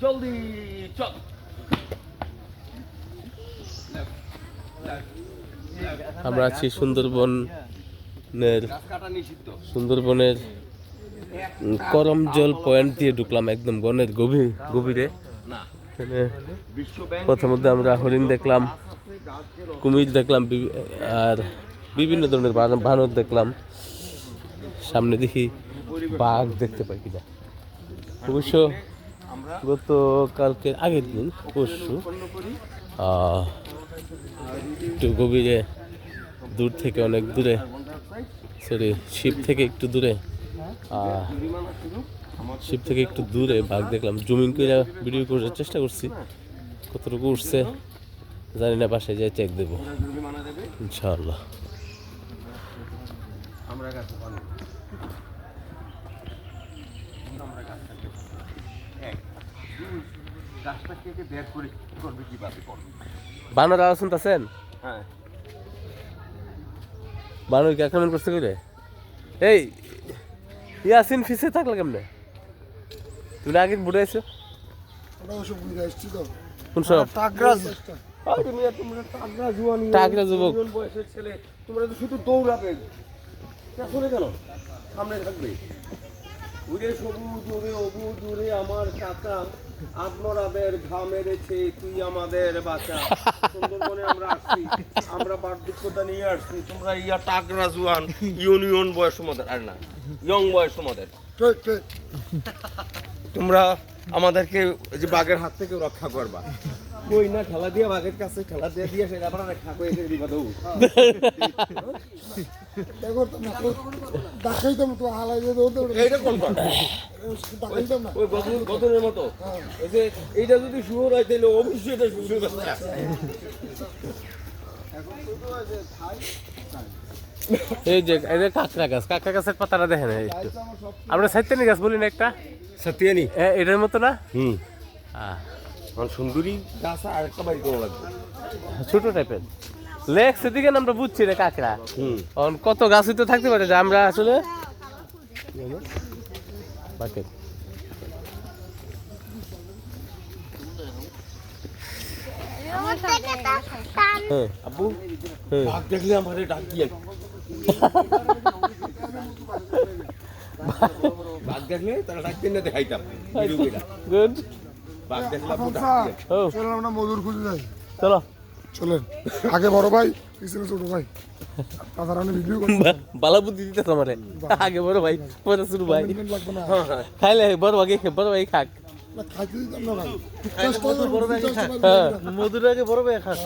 জলদি চল। আমরা আছি নিষিদ্ধ সুন্দরবনের করম জল পয়েন্ট দিয়ে ঢুকলাম একদম বনের গভীর, গভীরে। প্রথমত আমরা হরিণ দেখলাম, কুমির দেখলাম আর বিভিন্ন ধরনের বান- বানর দেখলাম। সামনে দেখি বাঘ দেখতে পাই কিনা। অবশ্য গতকালকে আগের দিন, পরশু একটু গভীরে দূর থেকে অনেক দূরে সরি শিব থেকে একটু দূরে শিব থেকে একটু দূরে বাঘ দেখলাম। জুমিং করে ভিডিও করার চেষ্টা করছি, কতটুকু উঠছে জানি না, বাসায় যাই চেক দেবো, ইনশাআল্লাহ। আমরা গাছটা কেটে বের করে করবে কীভাবে করবে? বানর আওয়াজ শুনতেছেন? হ্যাঁ। বানর কি আক্রমণ করতে করে এই ইয়াসিন ফিসে থাকলে কেমনে? তুমি আগে বুড়ে আছো কোন সব? যুবক। ছেলে তোমরা তো শুধু দৌড়াবে। পেছনে কেন সামনে থাকবে। ওরে সবুজ ওরে অবুজ ওরে আমার কাকা আত্মরাবের ঘা মেরেছে তুই আমাদের সুন্দরবনে আমরা আসছি আমরা বার্ধক্যতা নিয়ে আসছি। তোমরা ইয়া টাকরা জুয়ান ইউনিয়ন বয়স তোমাদের আর না ইয়ং বয়স তোমাদের তোমরা আমাদেরকে যে বাঘের হাত থেকে রক্ষা করবা। কই না খেলা দিয়ে বাঘের কাছে খেলা দিয়ে দিয়ে সেটা আপনারা রক্ষা করে দিয়ে দিবা তো। দেখো না দেখাইতাম তো হালাই দিয়ে দৌড় দৌড় এইটা কোন পার্ট দেখাইতাম না। ওই গদর গদরের মতো। এই যে এইটা যদি শুয়োর হয় তাহলে অবশ্যই এটা শুয়োরের বাচ্চা এই যে এই যে কাঁকড়া গাছ কাঁকড়া গাছের পাতাটা দেখেন এই একটু। আমরা সাইতেনি গাছ বলি না একটা? সত্যিয়ানি এ, এটার মতো না? হুম। আহ, আমার সুন্দরী গাছ আর একটা বাড়ি কোনো লাগবে। ছোট টাইপের লেগ সেদিকে আমরা বুঝছি রে কাঁকড়া। হুম। এখন কত গাছ হইতে থাকতে পারে যে আমরা আসলে? বাকেট হ্যাঁ। আব্বু হ্যাঁ। বাঘ দেখলে আমার ডাক দিয়ে বাঘ দেখলে তারা ডাক না দেখাইতাম। গুড চলেন আমরা খুঁজে যাই। চলো। চলেন। আগে বড় ভাই পিছনে ছোট ভাই। তাছাড়া আমি ভিডিও করি বালা বুদ্ধি দিতে তোমারে। আগে বড় ভাই পরে শুরু ভাই। পেমেন্ট খাইলে বড় ভাই। বড় খাক। হ্যাঁ। মধুর আগে বড় ভাই খাক।